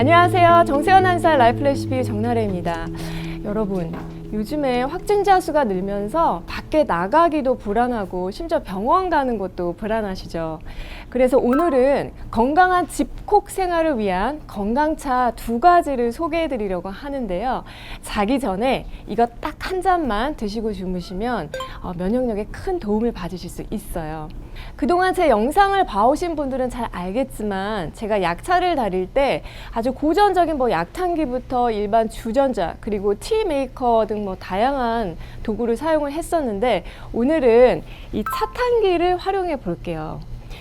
안녕하세요. 정세현 한살 라이프 레시피 정나래입니다. 여러분, 요즘에 확진자 수가 늘면서 밖에 나가기도 불안하고 심지어 병원 가는 것도 불안하시죠. 그래서 오늘은 건강한 집콕 생활을 위한 건강차 두 가지를 소개해 드리려고 하는데요. 자기 전에 이거 딱 한 잔만 드시고 주무시면 어, 면역력에 큰 도움을 받으실 수 있어요. 그동안 제 영상을 봐오신 분들은 잘 알겠지만 제가 약차를 다릴 때 아주 고전적인 뭐 약탕기부터 일반 주전자 그리고 티 메이커 등 뭐 다양한 도구를 사용을 했었는데 오늘은 이 차탕기를 활용해 볼게요.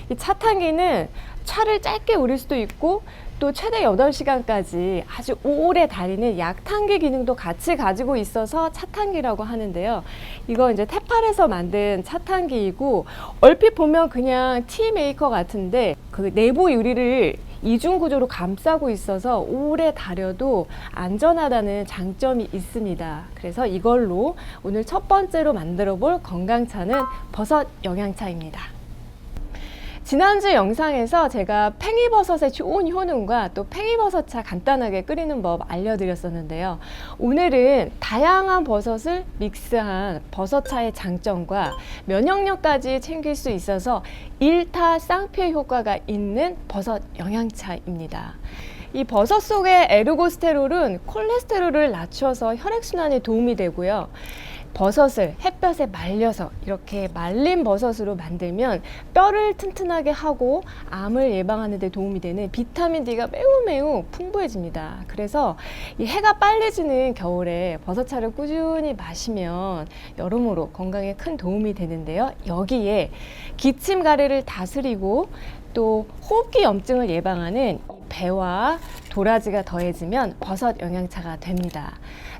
이 차탕기는 차를 짧게 우릴 수도 있고 또 최대 8시간까지 아주 오래 달리는 약탕기 기능도 같이 가지고 있어서 차탕기라고 하는데요. 이거 이제 테팔에서 만든 차탕기이고 얼핏 보면 그냥 티 메이커 같은데 그 내부 유리를 이중 구조로 감싸고 있어서 오래 다려도 안전하다는 장점이 있습니다. 그래서 이걸로 오늘 첫 번째로 만들어 볼 건강차는 버섯 영양차입니다. 지난주 영상에서 제가 팽이버섯의 좋은 효능과 또 팽이버섯차 간단하게 끓이는 법 알려드렸었는데요. 오늘은 다양한 버섯을 믹스한 버섯차의 장점과 면역력까지 챙길 수 있어서 일타 쌍피의 효과가 있는 버섯 영양차입니다. 이 버섯 속의 에르고스테롤은 콜레스테롤을 낮춰서 혈액순환에 도움이 되고요. 버섯을 햇볕에 말려서 이렇게 말린 버섯으로 만들면 뼈를 튼튼하게 하고 암을 예방하는 데 도움이 되는 비타민 D가 매우 매우 풍부해집니다. 그래서 이 해가 빨리 지는 겨울에 버섯차를 꾸준히 마시면 여러모로 건강에 큰 도움이 되는데요. 여기에 기침 가래를 다스리고 또 호흡기 염증을 예방하는 배와 도라지가 더해지면 버섯 영양차가 됩니다.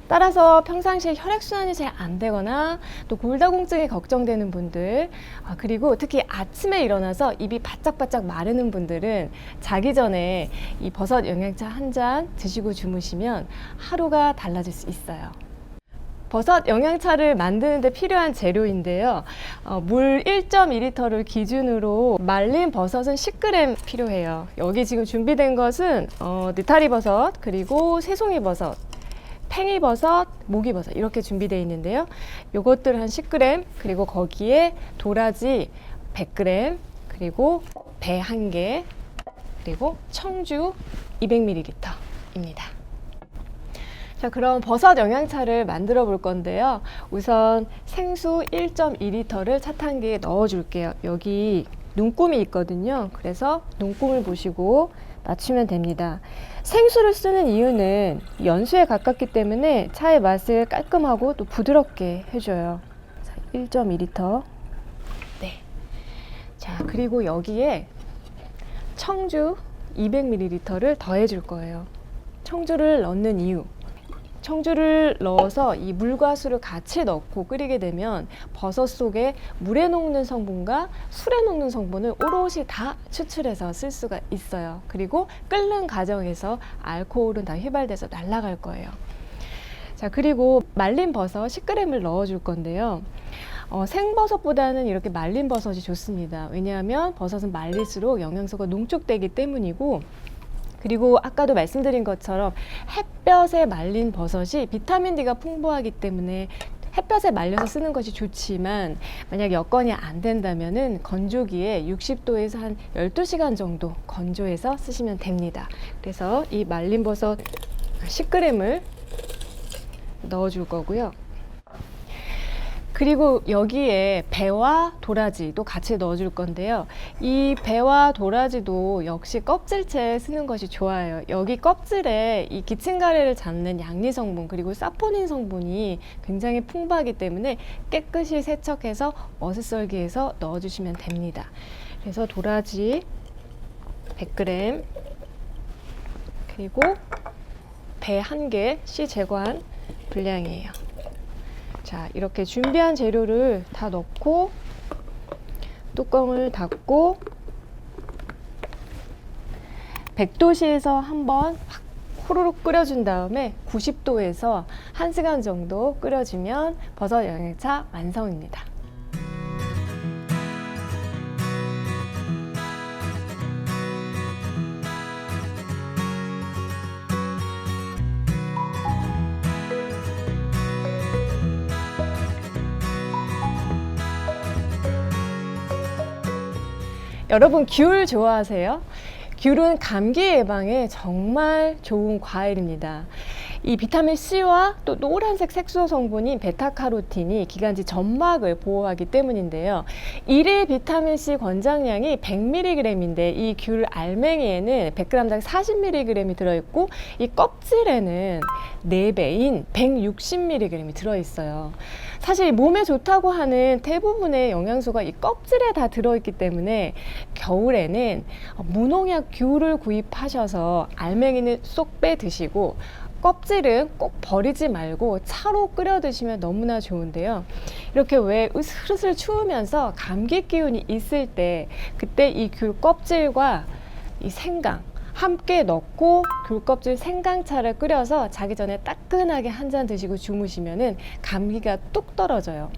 따라서 평상시에 혈액순환이 잘 안 되거나 또 골다공증이 걱정되는 분들 아, 그리고 특히 아침에 일어나서 입이 바짝바짝 마르는 분들은 자기 전에 이 버섯 영양차 한 잔 드시고 주무시면 하루가 달라질 수 있어요. 버섯 영양차를 만드는데 필요한 재료인데요. 어, 물 1.2리터를 기준으로 말린 버섯은 10g 필요해요. 여기 지금 준비된 것은 어, 느타리 버섯 그리고 새송이 버섯 팽이버섯, 모기버섯 이렇게 준비되어 있는데요. 요것들 한 10g 그리고 거기에 도라지 100g 그리고 배한개 그리고 청주 200ml입니다. 자, 그럼 버섯 영양차를 만들어 볼 건데요. 우선 생수 1.2리터를 차탄기에 넣어 줄게요. 여기 눈금이 있거든요. 그래서 눈금을 보시고 맞추면 됩니다. 생수를 쓰는 이유는 연수에 가깝기 때문에 차의 맛을 깔끔하고 또 부드럽게 해줘요. 1.2리터. 네. 자, 그리고 여기에 청주 200ml를 더해줄 거예요. 청주를 넣는 이유. 청주를 넣어서 이 물과 술을 같이 넣고 끓이게 되면 버섯 속에 물에 녹는 성분과 술에 녹는 성분을 오롯이 다 추출해서 쓸 수가 있어요. 그리고 끓는 과정에서 알코올은 다 휘발돼서 날아갈 거예요. 자, 그리고 말린 버섯 10g을 넣어 줄 건데요. 어, 생버섯보다는 이렇게 말린 버섯이 좋습니다. 왜냐하면 버섯은 말릴수록 영양소가 농축되기 때문이고 그리고 아까도 말씀드린 것처럼 햇볕에 말린 버섯이 비타민 D가 풍부하기 때문에 햇볕에 말려서 쓰는 것이 좋지만 만약 여건이 안 된다면은 건조기에 60도에서 한 12시간 정도 건조해서 쓰시면 됩니다. 그래서 이 말린 버섯 10g을 넣어 줄 거고요. 그리고 여기에 배와 도라지도 같이 넣어줄 건데요. 이 배와 도라지도 역시 껍질째 쓰는 것이 좋아요. 여기 껍질에 이 기침가래를 잡는 양리 성분 그리고 사포닌 성분이 굉장히 풍부하기 때문에 깨끗이 세척해서 머스썰기해서 넣어주시면 됩니다. 그래서 도라지 100g 그리고 배한개씨 제거한 분량이에요. 자, 이렇게 준비한 재료를 다 넣고 뚜껑을 닫고 100도씨에서 한번 확 호로록 끓여준 다음에 90도에서 1시간 정도 끓여주면 버섯 영양차 완성입니다. 여러분 귤 좋아하세요? 귤은 감기 예방에 정말 좋은 과일입니다. 이 비타민 C와 또 노란색 색소 성분인 베타카로틴이 기관지 점막을 보호하기 때문인데요. 일일 비타민 C 권장량이 100mg인데 이 귤 알맹이에는 100g당 40mg이 들어있고 이 껍질에는 4배인 160mg이 들어있어요. 사실 몸에 좋다고 하는 대부분의 영양소가 이 껍질에 다 들어있기 때문에 겨울에는 무농약 귤을 구입하셔서 알맹이는 쏙 빼 드시고 껍질은 꼭 버리지 말고 차로 끓여 드시면 너무나 좋은데요. 이렇게 왜 으슬으슬 추우면서 감기 기운이 있을 때 그때 이 귤 껍질과 이 생강 함께 넣고 귤 껍질 생강차를 끓여서 자기 전에 따끈하게 한 잔 드시고 주무시면은 감기가 뚝 떨어져요.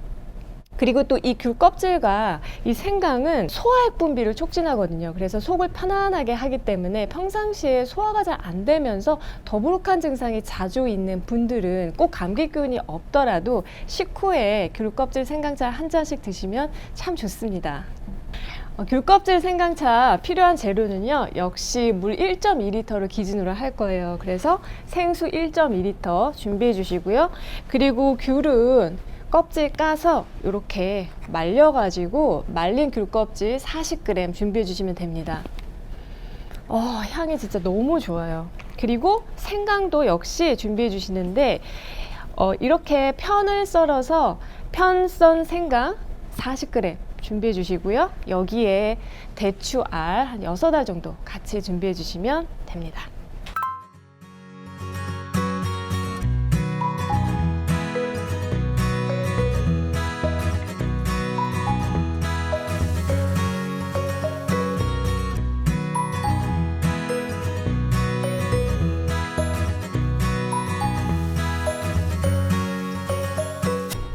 그리고 또 이 귤 껍질과 이 생강은 소화액 분비를 촉진하거든요. 그래서 속을 편안하게 하기 때문에 평상시에 소화가 잘 안 되면서 더부룩한 증상이 자주 있는 분들은 꼭 감기 기운이 없더라도 식후에 귤 껍질 생강차 한 잔씩 드시면 참 좋습니다. 어, 귤 껍질 생강차 필요한 재료는요 역시 물 1.2리터를 기준으로 할 거예요 그래서 생수 1.2리터 준비해 주시고요 그리고 귤은 껍질 까서 이렇게 말려 가지고 말린 귤 껍질 40g 준비해 주시면 됩니다 어, 향이 진짜 너무 좋아요 그리고 생강도 역시 준비해 주시는데 어, 이렇게 편을 썰어서 편 썬 생강 40g 준비해 주시고요. 여기에 대추 알 한 6알 정도 같이 준비해 주시면 됩니다.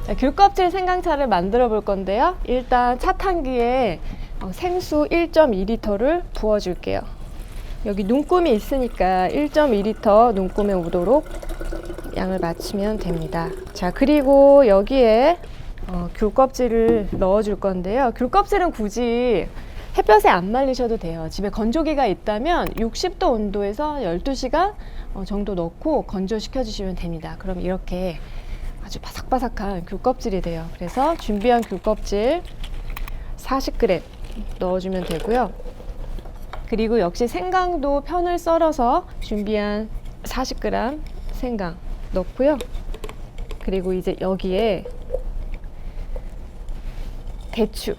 자, 귤껍질 생강차를 만들어 볼 건데요. 일단 차 탄기에 어, 생수 1.2리터를 부어 줄게요. 여기 눈금이 있으니까 1.2리터 눈금에 오도록 양을 맞추면 됩니다. 자, 그리고 여기에 어, 귤껍질을 넣어 줄 건데요. 귤껍질은 굳이 햇볕에 안 말리셔도 돼요. 집에 건조기가 있다면 60도 온도에서 12시간 어, 정도 넣고 건조시켜 주시면 됩니다. 그럼 이렇게 아주 바삭바삭한 귤 껍질이 돼요. 그래서 준비한 귤 껍질 40g 넣어주면 되고요. 그리고 역시 생강도 편을 썰어서 준비한 40g 생강 넣고요. 그리고 이제 여기에 대추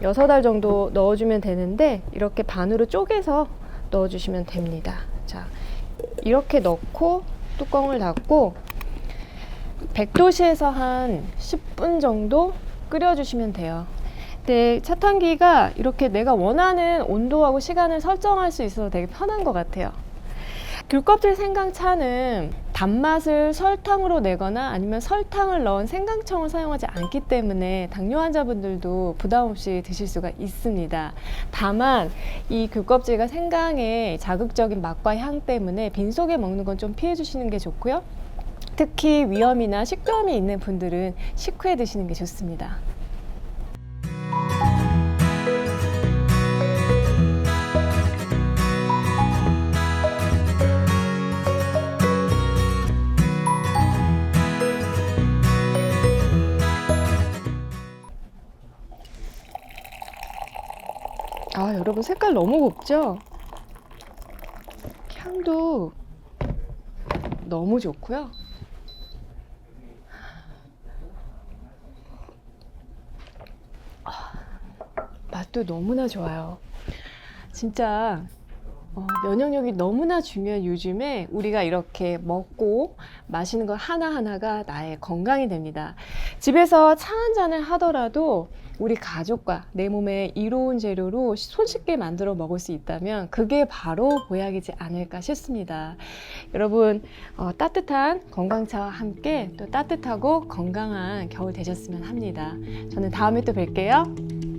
6알 정도 넣어주면 되는데 이렇게 반으로 쪼개서 넣어주시면 됩니다. 자, 이렇게 넣고 뚜껑을 닫고 100도씨에서 한 10분 정도 끓여주시면 돼요. 근데 차탄기가 이렇게 내가 원하는 온도하고 시간을 설정할 수 있어서 되게 편한 것 같아요. 귤껍질 생강차는 단맛을 설탕으로 내거나 아니면 설탕을 넣은 생강청을 사용하지 않기 때문에 당뇨 환자분들도 부담 없이 드실 수가 있습니다. 다만 이 귤껍질과 생강의 자극적인 맛과 향 때문에 빈속에 먹는 건 좀 피해 주시는 게 좋고요. 특히 위염이나 식도염이 있는 분들은 식후에 드시는 게 좋습니다. 아, 여러분 색깔 너무 곱죠? 향도 너무 좋고요. 맛도 너무나 좋아요. 진짜 어, 면역력이 너무나 중요한 요즘에 우리가 이렇게 먹고 마시는 것 하나하나가 나의 건강이 됩니다. 집에서 차 한 잔을 하더라도 우리 가족과 내 몸에 이로운 재료로 손쉽게 만들어 먹을 수 있다면 그게 바로 보약이지 않을까 싶습니다. 여러분 어, 따뜻한 건강차와 함께 또 따뜻하고 건강한 겨울 되셨으면 합니다. 저는 다음에 또 뵐게요.